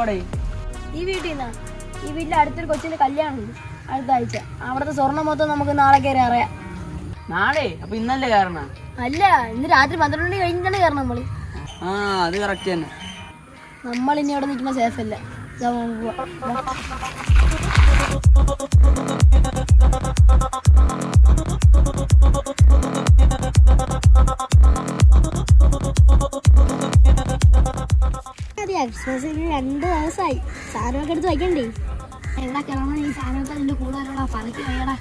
എന്തോടെ ഈ വീട്ടിൽ നിന്നാ? ഈ വീട്ടിൽ അടുത്തൊരു കൊച്ചിന്റെ കല്യാണണ്ട് അടുത്ത ആഴ്ച. അവിടുത്തെ സ്വർണം മൊത്തം നമുക്ക് നാളെ കയറി അറിയാം. നാളെ? അപ്പൊ ഇന്നല്ലേ കാരണം അല്ല ഇന്ന് രാത്രി പന്ത്രണ്ട് മണി കഴിഞ്ഞിട്ടാണ് കയറണം നമ്മൾ. ആ അത് കറക്റ്റ് തന്നെ. നമ്മൾ ഇനി അവിടെ നിൽക്കുന്ന സേഫ് അല്ല. അതെയാ ക്രിസ്മസിന് രണ്ട് ദിവസമായി സാധനമൊക്കെ എടുത്ത് വയ്ക്കണ്ടേ? എവിടെ കിടന്ന ഈ സാധനമൊക്കെ അതിന്റെ കൂടെ വരടാ. പറക്കി വയ്യടാ.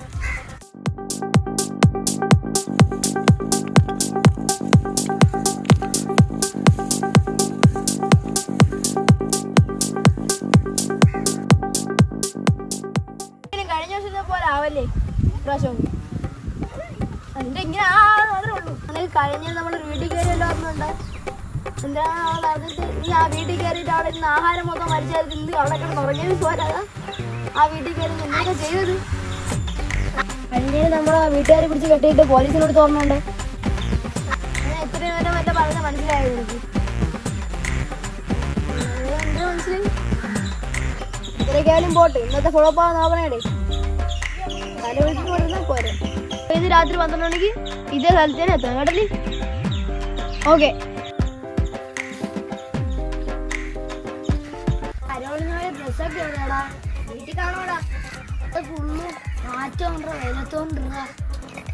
ഇങ്ങനെ ആ മാത്രമേ ഉള്ളൂ. അല്ലെങ്കിൽ കഴിഞ്ഞ നമ്മൾ വീട്ടിൽ കയറിയല്ലോ ഓർമ്മയുണ്ട് അറിഞ്ഞിട്ട് നീ ആ വീട്ടിൽ കയറിയിട്ട് അവിടെ നിന്ന് ആഹാരം മൊത്തം മരിച്ചാൽ തിന്ന് അവിടെ കിടന്ന് ഉറങ്ങിയത് പോരാതാ ആ വീട്ടിൽ കയറി എന്തൊക്കെ ചെയ്തത്? നമ്മൾ ആ വീട്ടുകാരെ പിടിച്ച് കെട്ടിയിട്ട് പോലീസിനോട് തോന്നുന്നുണ്ട് എത്ര നേരം പറഞ്ഞ മനസ്സിലായത് മനസ്സിലായി പോട്ടെ. ഇന്നത്തെ ഫോളോ അപ്പ് നോക്കണേടേ തല വിളിച്ച് കൊടുത്താൽ പോരെ. ഇന്ന് രാത്രി പന്ത്രണ്ട് മണിക്ക് ഇതേ സ്ഥലത്ത് തന്നെ എത്താം കേട്ടല്ലേ? ഓക്കെ ഫുള്ള് മാറ്റമുണ്ടോ വെയിലത്തോണ്ടിരുന്ന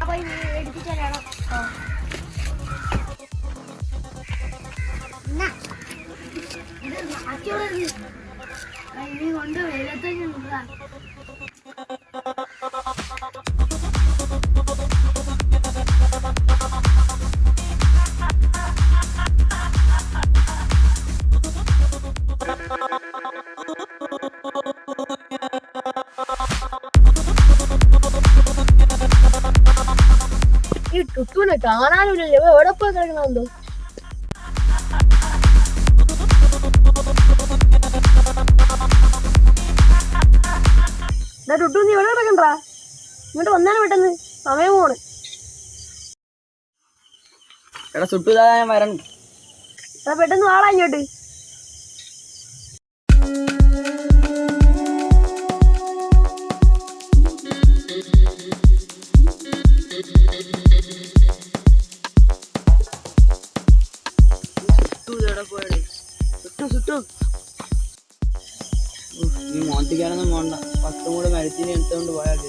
അപ്പൊ എടുത്തിട്ട് ഇത് മാറ്റമുള്ള കാണാനില്ലല്ലോ ഇവൻ എവിടെ പോയി കിടക്കണമെന്തോ ടുട്ടു നീ എവിടെ കിടക്കണ്ടാ? ഇങ്ങോട്ട് വന്നാലും പെട്ടെന്ന്. സമയം പോണ്. എടാ സുട്ടു ഞാൻ വരണം എടാ പെട്ടെന്ന് വാളാ ഇങ്ങോട്ട്. നീ മോത്തിക്കാനൊന്നും പോണ്ട പത്തും കൂടെ മരത്തിന് എടുത്തുകൊണ്ട് പോയാൽ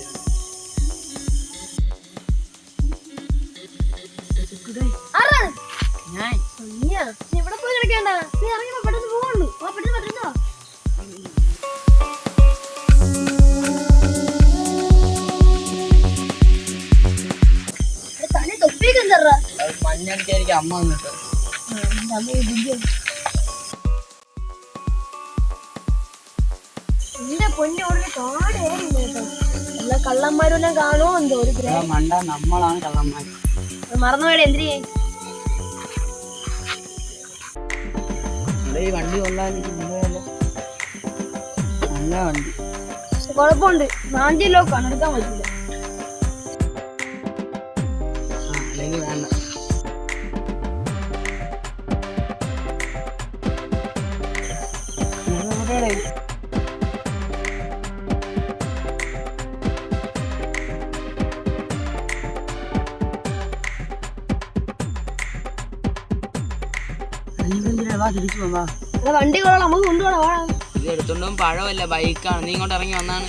മഞ്ഞടിക്കാൻ എനിക്ക് അമ്മ വന്നിട്ട് എന്റെ പൊന്നെ അവിടെ കാട് ഒരു മണ്ട നമ്മളാണ് കള്ളന്മാർ മറന്നുപോയുടെ എന്തിനു? ചെയ്യാൻ ഈ വണ്ടി കൊള്ളാൻ. നല്ല വണ്ടി. കുഴപ്പമുണ്ട്. എടുക്കാൻ പറ്റില്ല. വണ്ടി കൊള്ളാം നമുക്ക് കൊണ്ടുപോകണം ഇത് എടുത്തോണ്ടും പഴമല്ല ബൈക്കാണ് നീ ഇങ്ങോട്ട് ഇറങ്ങി വന്നാണ്.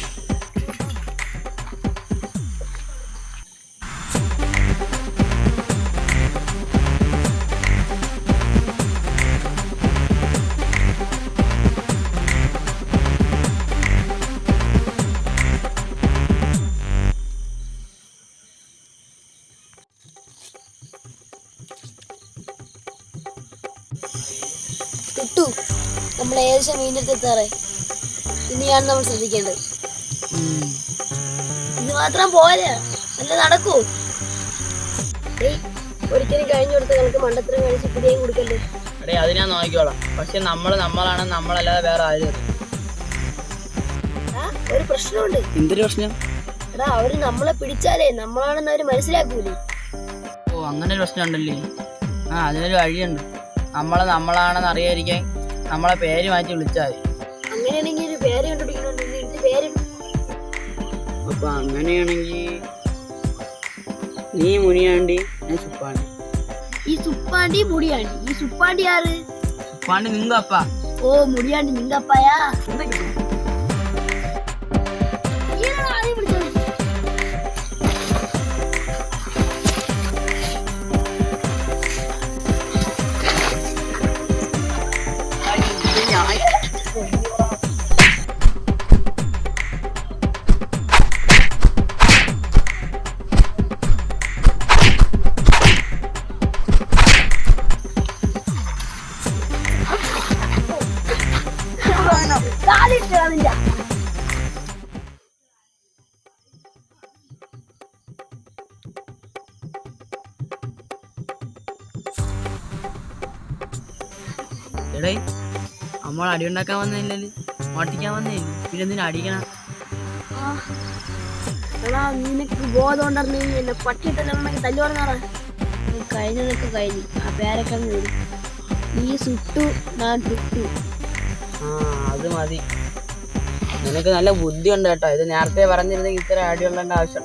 നമ്മൾ ഏകദേശം മീനെടുത്ത് എത്താറ് ഇനിയാണ് നമ്മൾ ശ്രദ്ധിക്കേണ്ടത്. ഇത് മാത്രം പോരാ. അല്ല നടക്കൂ. ഏയ് ഒരിക്കലും കഴിഞ്ഞു കൊടുത്ത കണക്ക് മണ്ടത്തരം കഴിച്ച് പിടിയും കൊടുക്കല്ലേ. എടേ അത് ഞാൻ നോക്കിക്കോളാം. പക്ഷെ നമ്മൾ നമ്മളാണ് നമ്മളല്ലാതെ വേറെ ആരും ആ ഒരു പ്രശ്നമുണ്ട്. എന്തൊരു പ്രശ്നം? എടാ അവർ നമ്മളെ പിടിച്ചാലേ നമ്മളാണെന്ന് അവർ മനസ്സിലാക്കൂലേ. ഓ അങ്ങനെ ഒരു പ്രശ്നം ഉണ്ടല്ലേ ആ അതിനൊരു വഴിയുണ്ട്. നമ്മളെ നമ്മളാണെന്ന് അറിയാതിരിക്കാൻ നമ്മളെ പേര് മാറ്റി വിളിച്ചാൽ മതി. പേര് കണ്ടുപിടിക്കുന്നുണ്ട് ഇത് ഇത് പേര് അപ്പൊ അങ്ങനെയാണെങ്കിൽ നീ മുനിയാണ്ടി ഞാൻ സുപ്പാണ്ടി. ഈ സുപ്പാണ്ടി മുടിയാണ്ടി. ഈ സുപ്പാണ്ടി ആറ് സുപ്പാണ്ടി നിങ്ക അപ്പ ഓ മുടിയാണ്ടി നിങ്ങപ്പായാ എടേ നമ്മൾ അടി ഉണ്ടാക്കാൻ വന്നില്ലല്ലേ മാട്ടിക്കാൻ വന്നില്ല പിന്നെ എന്തിനാ അടിക്കണം. എടാ നിനക്ക് ബോധം ഉണ്ടെന്ന് എന്നെ പട്ടിയിട്ടെങ്കിൽ തല്ലു പറഞ്ഞാറ കഴിഞ്ഞതൊക്കെ കഴിഞ്ഞു. ആ പേരൊക്കെ വരും നീ സുട്ടു ഞാൻ ചുട്ടു ആ അത് മതി. നിനക്ക് നല്ല ബുദ്ധി ഉണ്ട് കേട്ടോ. ഇത് നേരത്തെ പറഞ്ഞിരുന്നെങ്കിൽ ഇത്ര അടി ഉള്ളേണ്ട ആവശ്യം